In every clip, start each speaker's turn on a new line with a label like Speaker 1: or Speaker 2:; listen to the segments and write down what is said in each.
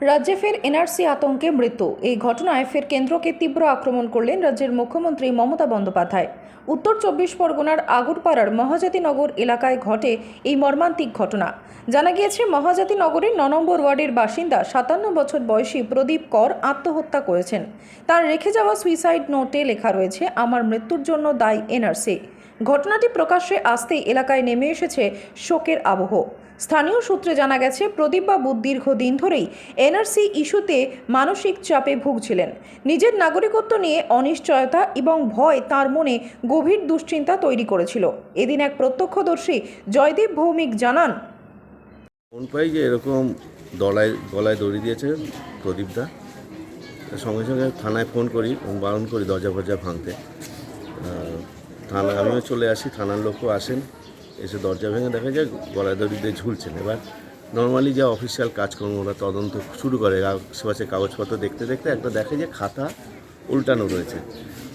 Speaker 1: রাজ্যে ফের এনআরসি আতঙ্কে মৃত্যু। এই ঘটনায় ফের কেন্দ্রকে তীব্র আক্রমণ করলেন রাজ্যের মুখ্যমন্ত্রী মমতা বন্দ্যোপাধ্যায়। উত্তর চব্বিশ পরগনার আগরপাড়ার মহাজাতিনগর এলাকায় ঘটে এই মর্মান্তিক ঘটনা। জানা গিয়েছে, মহাজাতিনগরের ন নম্বর ওয়ার্ডের বাসিন্দা সাতান্ন বছর বয়সী প্রদীপ কর আত্মহত্যা করেছেন। তার রেখে যাওয়া সুইসাইড নোটে লেখা রয়েছে, আমার মৃত্যুর জন্য দায়ী এনআরসি। ঘটনাটি প্রকাশ্যে আসতেই এলাকায় নেমে এসেছে শোকের আবহ। স্থানীয় সূত্রে জানা গেছে প্রদীপবাবু দীর্ঘদিন ধরেই এনআরসি ইস্যুতে মানসিক চাপে ভুগছিলেন। নিজের নাগরিকত্ব নিয়ে অনিশ্চয়তা এবং ভয় তার মনে গভীর দুশ্চিন্তা তৈরি করেছিল। এদিন এক প্রত্যক্ষদর্শী জয়দীপ ভৌমিক জানান,
Speaker 2: ফোন পাই যে এরকম দলায়, গলায় দড়ি দিয়েছে প্রদীপদা। সঙ্গে সঙ্গে থানায় ফোন করি বারণ করি দরজা ফরজা ভাঙতে থানা, আমিও চলে আসি, থানার লোকও আসেন। এসে দরজা ভেঙে দেখা যায় গলায় দড়ি দিয়ে ঝুলছেন। এবার নর্মালি যা অফিসিয়াল কাজকর্ম, ওরা তদন্ত শুরু করে। আশেপাশে কাগজপত্র দেখতে দেখতে একটা দেখে যে খাতা উল্টানো রয়েছে।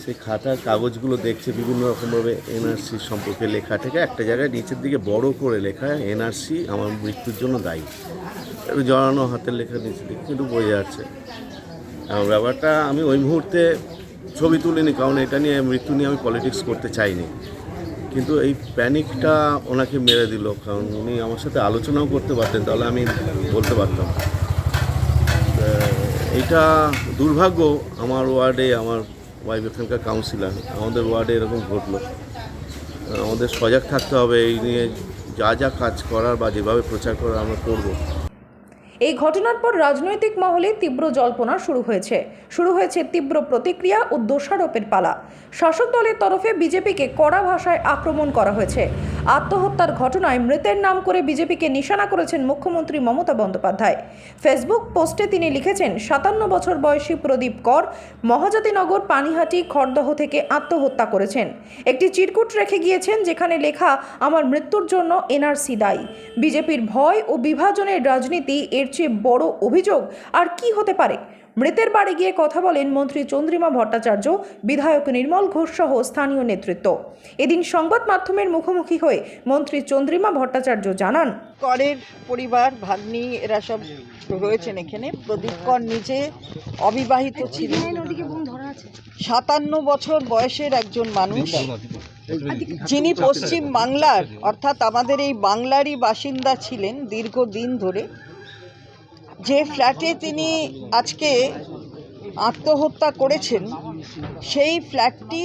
Speaker 2: সেই খাতার কাগজগুলো দেখছে বিভিন্ন রকমভাবে এনআরসি সম্পর্কে লেখা থেকে। একটা জায়গায় নিচের দিকে বড় করে লেখা এনআরসি আমার মৃত্যুর জন্য দায়ী। একটু জড়ানো হাতের লেখা নিচের দিকে, কিন্তু বোঝা যাচ্ছে। ব্যাপারটা আমি ওই মুহূর্তে ছবি তুলিনি, কারণ এটা নিয়ে মৃত্যু নিয়ে আমি পলিটিক্স করতে চাইনি। কিন্তু এই প্যানিকটা ওনাকে মেরে দিল, কারণ উনি আমার সাথে আলোচনাও করতে পারতেন, তাহলে আমি বলতে পারতাম। এইটা দুর্ভাগ্য আমার ওয়ার্ডে আমার ওয়াইফ এখানকার কাউন্সিলার আমাদের ওয়ার্ডে এরকম ঘটলো। আমাদের সজাগ থাকতে হবে, এই নিয়ে যা যা কাজ করার বা যেভাবে প্রচার করার আমরা করব।
Speaker 1: এই ঘটনার পর রাজনৈতিক মহলে তীব্র জল্পনা শুরু হয়েছে। শুরু হয়েছে তীব্র প্রতিক্রিয়া ও দোষারোপের পালা। শাসক দলের তরফে বিজেপিকে কড়া ভাষায় আক্রমণ করা হয়েছে। আত্মহত্যার ঘটনায় মৃতের নাম করে বিজেপিকে নিশানা করেছেন মুখ্যমন্ত্রী মমতা বন্দ্যোপাধ্যায়। ফেসবুক পোস্টে তিনি লিখেছেন, সাতান্ন বছর বয়সী প্রদীপ কর মহাজাতিনগর পানিহাটি খড়দহ থেকে আত্মহত্যা করেছেন। একটি চিরকুট রেখে গিয়েছেন যেখানে লেখা, আমার মৃত্যুর জন্য এনআরসি দায়ী। বিজেপির ভয় ও বিভাজনের রাজনীতি এর চেয়ে বড় অভিযোগ, আর কি হতে পারে? মৃতের বাড়ি গিয়ে কথা বলেন মন্ত্রী চন্দ্রিমা ভট্টাচার্য, বিধায়ক নির্মল ঘোষ সহ স্থানীয় নেতৃত্ব। এদিন সংবাদ মাধ্যমের মুখোমুখি হয়ে মন্ত্রী চন্দ্রিমা ভট্টাচার্য জানান,
Speaker 3: করের পরিবার, ভাগ্নি, এরা সব রয়েছেন এখানে। প্রদীপ কর নিজে অবিবাহিত ছিলেন সাতান্ন বছর বয়সের একজন মানুষ। যিনি পশ্চিম বাংলার অর্থাৎ আমাদের এই বাংলারই বাসিন্দা ছিলেন দীর্ঘদিন ধরে। যে ফ্ল্যাটে তিনি আজকে আত্মহত্যা করেছেন, সেই ফ্ল্যাটটি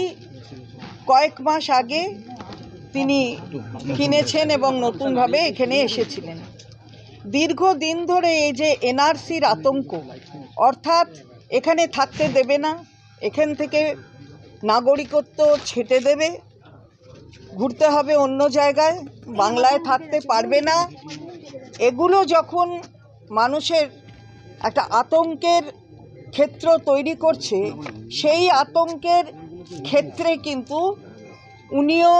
Speaker 3: কয়েক মাস আগে তিনি কিনেছেন এবং নতুনভাবে এখানে এসেছিলেন। দীর্ঘদিন ধরে এই যে এনআরসির আতঙ্ক, অর্থাৎ এখানে থাকতে দেবে না, এখান থেকে নাগরিকত্ব ছেটে দেবে, ঘুরতে হবে অন্য জায়গায়, বাংলায় থাকতে পারবে না, এগুলো যখন মানুষের একটা আতঙ্কের ক্ষেত্র তৈরি করছে, সেই আতঙ্কের ক্ষেত্রে কিন্তু উনিও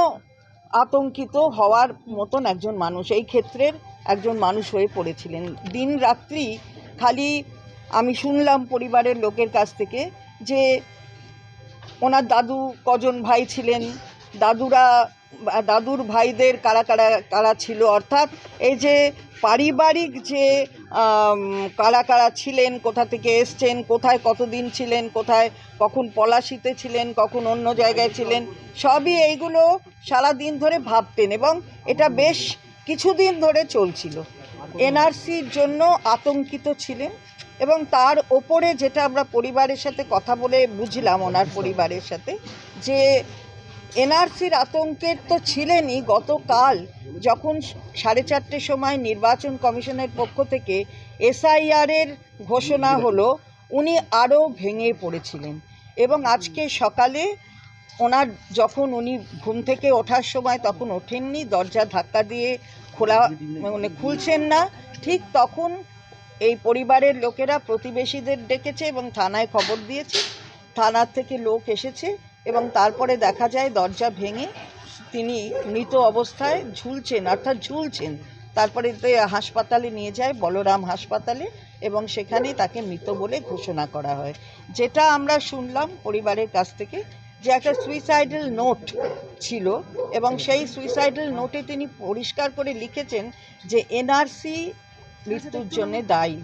Speaker 3: আতঙ্কিত হওয়ার মতন একজন মানুষ, এই ক্ষেত্রের একজন মানুষ হয়ে পড়েছিলেন। দিন রাত্রি খালি আমি শুনলাম পরিবারের লোকের কাছ থেকে যে ওনার দাদু কজন ভাই ছিলেন, দাদুরা দাদুর ভাইদের কারা কারা কারা ছিল? অর্থাৎ এই যে পারিবারিক যে কারা কারা ছিলেন, কোথা থেকে এসছেন, কোথায় কতদিন ছিলেন, কোথায় কখন পলাশিতে ছিলেন, কখন অন্য জায়গায় ছিলেন, সবই এইগুলো সারা দিন ধরে ভাবতেন এবং এটা বেশ কিছুদিন ধরে চলছিল। এনআরসির জন্য আতঙ্কিত ছিলেন এবং তার ওপরে যেটা আমরা পরিবারের সাথে কথা বলে বুঝলাম, ওনার পরিবারের সাথে, যে এনআরসির আতঙ্কের তো ছিলেনই গতকাল, যখন সাড়ে চারটের সময় নির্বাচন কমিশনের পক্ষ থেকে এসআইআরের ঘোষণা হলো, উনি আরও ভেঙে পড়েছিলেন। এবং আজকে সকালে ওনার যখন উনি ঘুম থেকে ওঠার সময় তখন ওঠেননি, দরজা ধাক্কা দিয়ে খোলা মানে খুলছেন না, ঠিক তখন এই পরিবারের লোকেরা প্রতিবেশীদের ডেকেছে এবং থানায় খবর দিয়েছে। থানার থেকে লোক এসেছে এবং তারপরে দেখা যায় দরজা ভেঙে তিনি মৃত অবস্থায় ঝুলছেন, অর্থাৎ ঝুলছেন। তারপরে হাসপাতালে নিয়ে যায়, বলরাম হাসপাতালে এবং সেখানে তাকে মৃত বলে ঘোষণা করা হয়। যেটা আমরা শুনলাম পরিবারের কাছ থেকে যে একটা সুইসাইডাল নোট ছিল এবং সেই সুইসাইডাল নোটে তিনি পরিষ্কার করে লিখেছেন যে এনআরসি মৃত্যুর জন্যে দায়ী।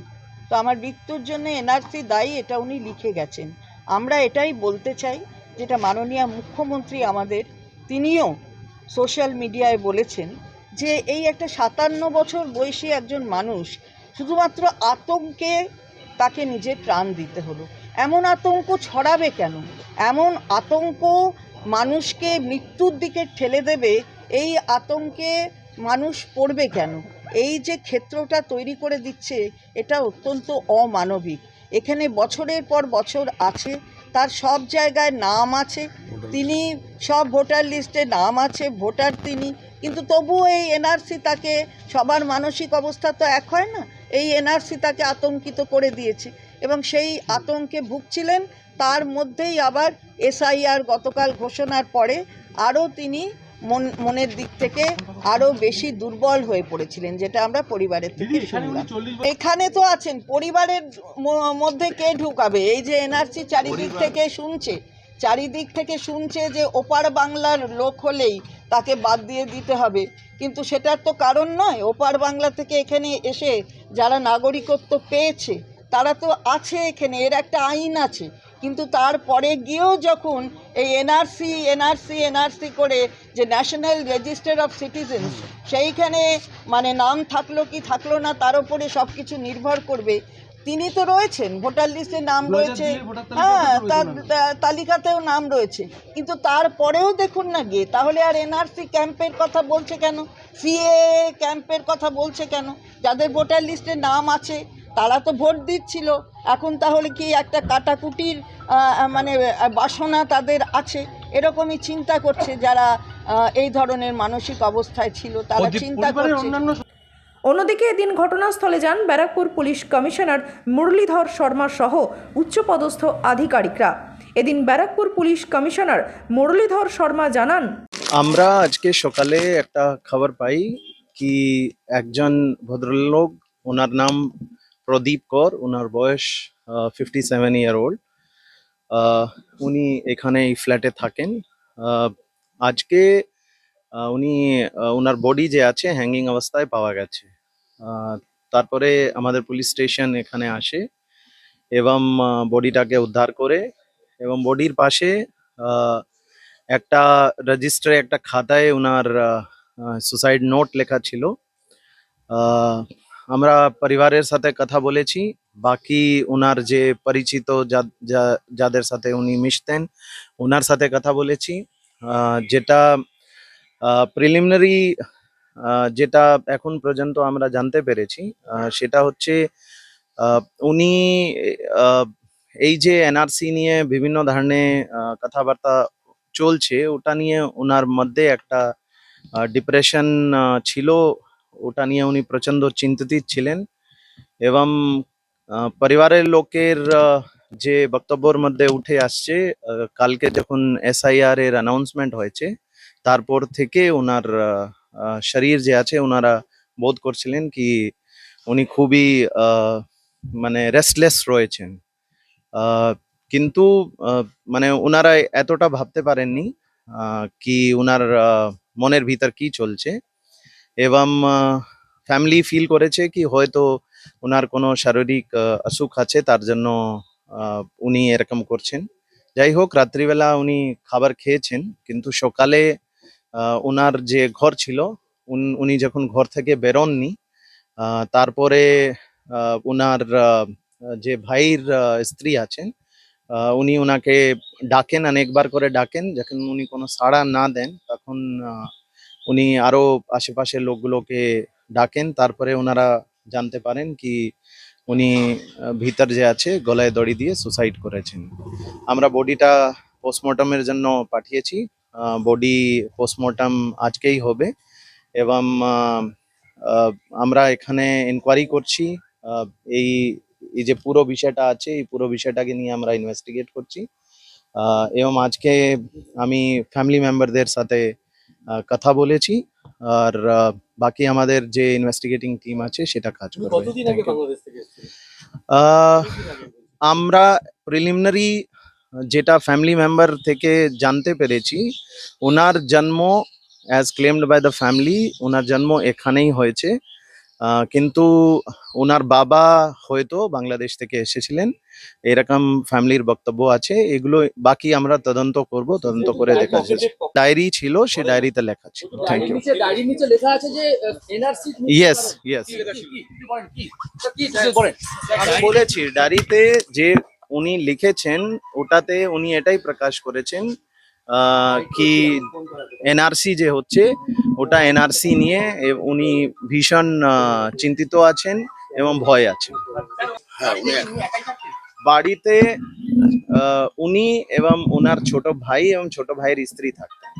Speaker 3: তো আমার মৃত্যুর জন্য এনআরসি দায়ী এটা উনি লিখে গেছেন। আমরা এটাই বলতে চাই যেটা মাননীয় মুখ্যমন্ত্রী আমাদের, তিনিও সোশ্যাল মিডিয়ায় বলেছেন যে এই একটা সাতান্ন বছর বয়সী একজন মানুষ শুধুমাত্র আতঙ্কে তাকে নিজের প্রাণ দিতে হলো। এমন আতঙ্ক ছড়াবে কেন? এমন আতঙ্ক মানুষকে মৃত্যুর দিকে ঠেলে দেবে, এই আতঙ্কে মানুষ পড়বে কেন? এই যে ক্ষেত্রটা তৈরি করে দিচ্ছে, এটা অত্যন্ত অমানবিক। এখানে বছরের পর বছর আছে তার সব জায়গায় নাম আছে তিনি সব ভোটার লিস্টে নাম আছে ভোটার তিনি। কিন্তু তবুও এই এনআরসি তাকে সবার মানসিক অবস্থা তো এক হয় না এই এনআরসি তাকে আতঙ্কিত করে দিয়েছে। এবং সেই আতঙ্কে ভুগছিলেন তার মধ্যেই আবার এসআইআর গতকাল ঘোষণার পরে আরও তিনি মন মনের দিক থেকে আরও বেশি দুর্বল হয়ে পড়েছিলেন যেটা আমরা পরিবারের থেকে শুনলাম। এখানে তো আছেন পরিবারের মধ্যে কে ঢুকাবে? এই যে এনআরসি চারিদিক থেকে শুনছে চারিদিক থেকে শুনছে যে ওপার বাংলার লোক হলেই তাকে বাদ দিয়ে দিতে হবে। কিন্তু সেটার তো কারণ নয় ওপার বাংলা থেকে এখানে এসে যারা নাগরিকত্ব পেয়েছে তারা তো আছে এখানে এর একটা আইন আছে। কিন্তু তারপরে গিয়েও যখন এই এনআরসি এনআরসি এনআরসি করে যে ন্যাশনাল রেজিস্টার অফ সিটিজেন্স সেইখানে মানে নাম থাকল কি থাকল না তার উপরে সব কিছু নির্ভর করবে। তিনি তো রয়েছেন ভোটার লিস্টে নাম রয়েছে। হ্যাঁ তার তালিকাতেও নাম রয়েছে। কিন্তু তারপরেও দেখুন না গিয়ে তাহলে আর এনআরসি ক্যাম্পের কথা বলছে কেন? সিএ ক্যাম্পের কথা বলছে কেন? যাদের ভোটার লিস্টে নাম আছে তারা তো ভোট দিচ্ছিল। এখন তাহলে কি একটা কাটাকুটির আহ, মানে বাসনা তাদের আছে? এরকমই চিন্তা করছে যারা আহ, এই ধরনের মানসিক অবস্থায় ছিল তারা চিন্তা করছে।
Speaker 1: অন্যদিকে এদিন ঘটনাস্থলে যান ব্যারাকপুর পুলিশ কমিশনার মুরলীধর শর্মা সহ উচ্চপদস্থ আধিকারিকরা। এদিন ব্যারাকপুর পুলিশ কমিশনার মুরলীধর শর্মা জানান
Speaker 4: আমরা আজকে সকালে একটা খবর পাই কি একজন ভদ্রলোক ওনার নাম প্রদীপ কর ওনার বয়স ফিফটি সেভেন ইয়ার ওল্ড উনি এখানে এই ফ্ল্যাটে থাকেন। আজকে উনি ওনার বডি যে আছে হ্যাঙ্গিং অবস্থায় পাওয়া গেছে। তারপরে আমাদের পুলিশ স্টেশন এখানে আসে এবং বডিটাকে উদ্ধার করে এবং বডির পাশে একটা রেজিস্টারে একটা খাতায় ওনার সুসাইড নোট লেখা ছিল। আমরা পরিবারের সাথে কথা বলেছি। বাকি ওনার যে পরিচিত যাদের সাথে উনি মিশতেন ওনার সাথে কথা বলেছি। যেটা প্রিলিমিনারি যেটা এখন পর্যন্ত আমরা জানতে পেরেছি সেটা হচ্ছে উনি এই যে এনআরসি নিয়ে বিভিন্ন ধরনের কথাবার্তা চলছে, ওটা নিয়ে ওনার মধ্যে একটা ডিপ্রেশন ছিল। ওটা নিয়ে উনি প্রচণ্ড চিন্তিত ছিলেন এবং পরিবারের লোকের যে বক্তব্যর মধ্যে উঠে আসছে কালকে যখন এসআইআর এর অ্যানাউন্সমেন্ট হয়েছে, তারপর থেকে ওনার শরীর যে আছে ওনারা বোধ করছিলেন কি উনি খুবই মানে রেস্টলেস রয়েছেন। কিন্তু মানে ওনারা এতটা ভাবতে পারেননি কি ওনার মনের ভিতর কি চলছে। এবং ফ্যামিলি ফিল করেছে কি হয়তো ওনার কোনো শারীরিক অসুখ আছে, তার জন্য উনি এরকম করছেন। যাই হোক, রাত্রিবেলা উনি খাবার খেয়েছেন, কিন্তু সকালে ওনার যে ঘর ছিল, উন- যখন ঘর থেকে বেরোননি তারপরে ওনার যে ভাইয়ের স্ত্রী আছেন উনি ওনাকে ডাকেন, অনেকবার করে ডাকেন, যখন উনি কোনো সাড়া না দেন, তখন উনি আরও আশেপাশের লোকগুলোকে ডাকেন, তারপরে ওনারা জানতে পারেন কি উনি ভিতর যে আছে, গলায় দড়ি দিয়ে সুসাইড করেছেন। আমরা বডিটা পোস্টমর্টমের জন্য পাঠিয়েছি। বডি পোস্টমর্টম আজকেই হবে এবং আমরা এখানে এনকোয়ারি করছি। এই এই যে পুরো বিষয়টা আছে, এই পুরো বিষয়টাকে নিয়ে আমরা ইনভেস্টিগেট করছি। এবং আজকে আমি ফ্যামিলি মেম্বারদের সাথে কথা বলেছি। আর বাকি আমাদের যে ইনভেস্টিগেটিং টিম আছে সেটা কাজ করবে।
Speaker 5: কতদিন আগে বাংলাদেশ থেকে
Speaker 4: আহ, আমরা প্রিলিমিনারি যেটা ফ্যামিলি মেম্বার থেকে জানতে পেরেছি ওনার জন্ম as claimed by the family ওনার জন্ম এখানেই হয়েছে। কিন্তু ওনার বাবা হয়তো বাংলাদেশ থেকে এসেছিলেন। এরকম ফ্যামিলির বক্তব্য আছে। এগুলো বাকি আমরা তদন্ত করব তদন্ত করে দেখা যাচ্ছে ডায়েরি ছিল সে ডায়েরিতে লেখা ছিল। থ্যাংক ইউ ইয়েস ইয়েস আমি বলেছি ডায়েরিতে যে উনি লিখেছেন ওটাতে উনি এটাই প্রকাশ করেছেন কি এনআরসি যে হচ্ছে ওটা এনআরসি নিয়ে উনি ভীষণ আহ, চিন্তিত আছেন এবং ভয় আছেন। বাড়িতে আহ, উনি এবং ওনার ছোট ভাই এবং ছোট ভাইয়ের স্ত্রী থাকতেন।